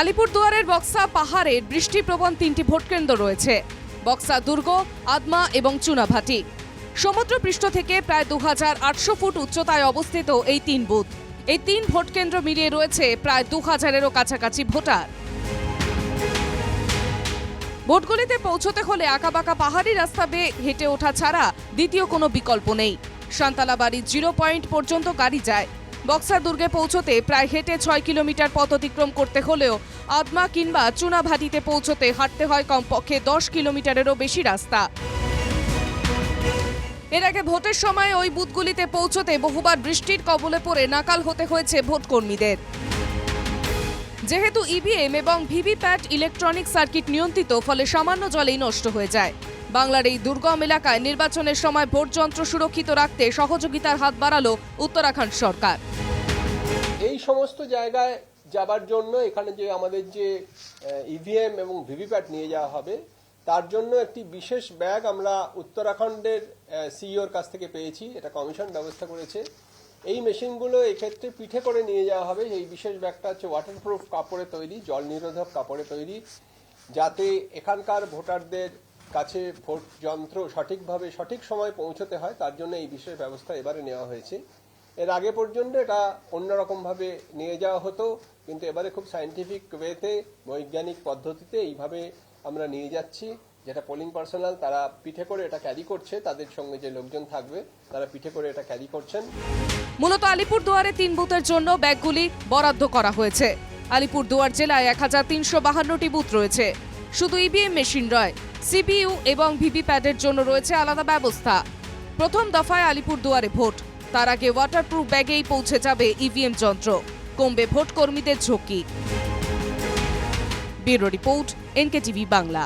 আলিপুরদুয়ারের বক্সা পাহাড়ের বৃষ্টিপ্রবণ তিনটি ভোটকেন্দ্র রয়েছে। বক্সা দুর্গ, আদমা এবং চুনাভাটি। সমুদ্রপৃষ্ঠ থেকে প্রায় দু হাজার আটশো ফুট উচ্চতায় অবস্থিত এই তিন বুথ। এই তিন ভোটকেন্দ্র মিলিয়ে রয়েছে প্রায় দু হাজারেরও কাছাকাছি ভোটার। ভোটগুলিতে পৌঁছতে হলে আঁকাবাঁকা পাহাড়ি রাস্তা বেয়ে হেঁটে ওঠা ছাড়া দ্বিতীয় কোনো বিকল্প নেই। সান্তালাবাড়ি জিরো পয়েন্ট পর্যন্ত গাড়ি যায়। বক্সার দুর্গে পৌঁছতে প্রায় হেঁটে ছয় কিলোমিটার পথ অতিক্রম করতে হলেও আদমা কিংবা চুনাভাটিতে পৌঁছতে হাঁটতে হয় কমপক্ষে দশ কিলোমিটারেরও বেশি রাস্তা। এর আগে ভোটের সময় ওই বুথগুলিতে পৌঁছতে বহুবার বৃষ্টির কবলে পড়ে নাকাল হতে হয়েছে ভোটকর্মীদের। যেহেতু ইভিএম এবং ভিভিপ্যাট ইলেকট্রনিক সার্কিট নিয়ন্ত্রিত, ফলে সামান্য জলেই নষ্ট হয়ে যায়। বাংলার এই দুর্গম এলাকায় নির্বাচনের সময় ভোটযন্ত্র সুরক্ষিত রাখতে সহযোগিতার হাত বাড়ালো উত্তরাখণ্ড সরকার। এই সমস্ত জায়গায় যাবার জন্য এখানে যে আমাদের যে ইভিএম এবং ভিভিপ্যাট নিয়ে যাওয়া হবে, তার জন্য একটি বিশেষ ব্যাগ আমরা উত্তরাখণ্ডের সিইওর কাছ থেকে পেয়েছি। এটা কমিশন ব্যবস্থা করেছে। এই মেশিনগুলো এক্ষেত্রে পিঠে করে নিয়ে যাওয়া হবে। এই বিশেষ ব্যাগটা হচ্ছে ওয়াটারপ্রুফ কাপড়ে তৈরি, জল নিরোধক কাপড়ে তৈরি, যাতে এখানকার ভোটারদের কাছে ভোট যন্ত্র সঠিকভাবে সঠিক সময় পৌঁছতে হয়। তার জন্য এই বিশেষ ব্যবস্থা এবারে নেওয়া হয়েছে। এর আগে পর্যন্ত এটা অন্যরকমভাবে নিয়ে যাওয়া হতো, কিন্তু এবারে খুব সায়েন্টিফিক ওয়েতে বৈজ্ঞানিক পদ্ধতিতে এইভাবে আমরা নিয়ে যাচ্ছি। যেটা পোলিং পার্সোনাল তারা পিঠে করে এটা ক্যারি করছে, তাদের সঙ্গে যে লোকজন থাকবে, তারা পিঠে করে এটা ক্যারি করছেন। মূলত আলিপুরদুয়ারে তিন বুথের জন্য ব্যাগগুলি বরাদ্দ করা হয়েছে। আলিপুরদুয়ার জেলায় এক হাজার তিনশো বাহান্নটি বুথ রয়েছে। শুধু ইভিএম মেশিন রয় সিপিইউ এবং ভিভিপ্যাটের জন্য রয়েছে আলাদা ব্যবস্থা। প্রথম দফায় আলিপুরদুয়ারে ভোট। তার আগে ওয়াটারপ্রুফ ব্যাগেই পৌঁছে যাবে ইভিএম যন্ত্র। কমবে ভোট কর্মীদের ঝুঁকি। Bureau report, NKTV Bangla.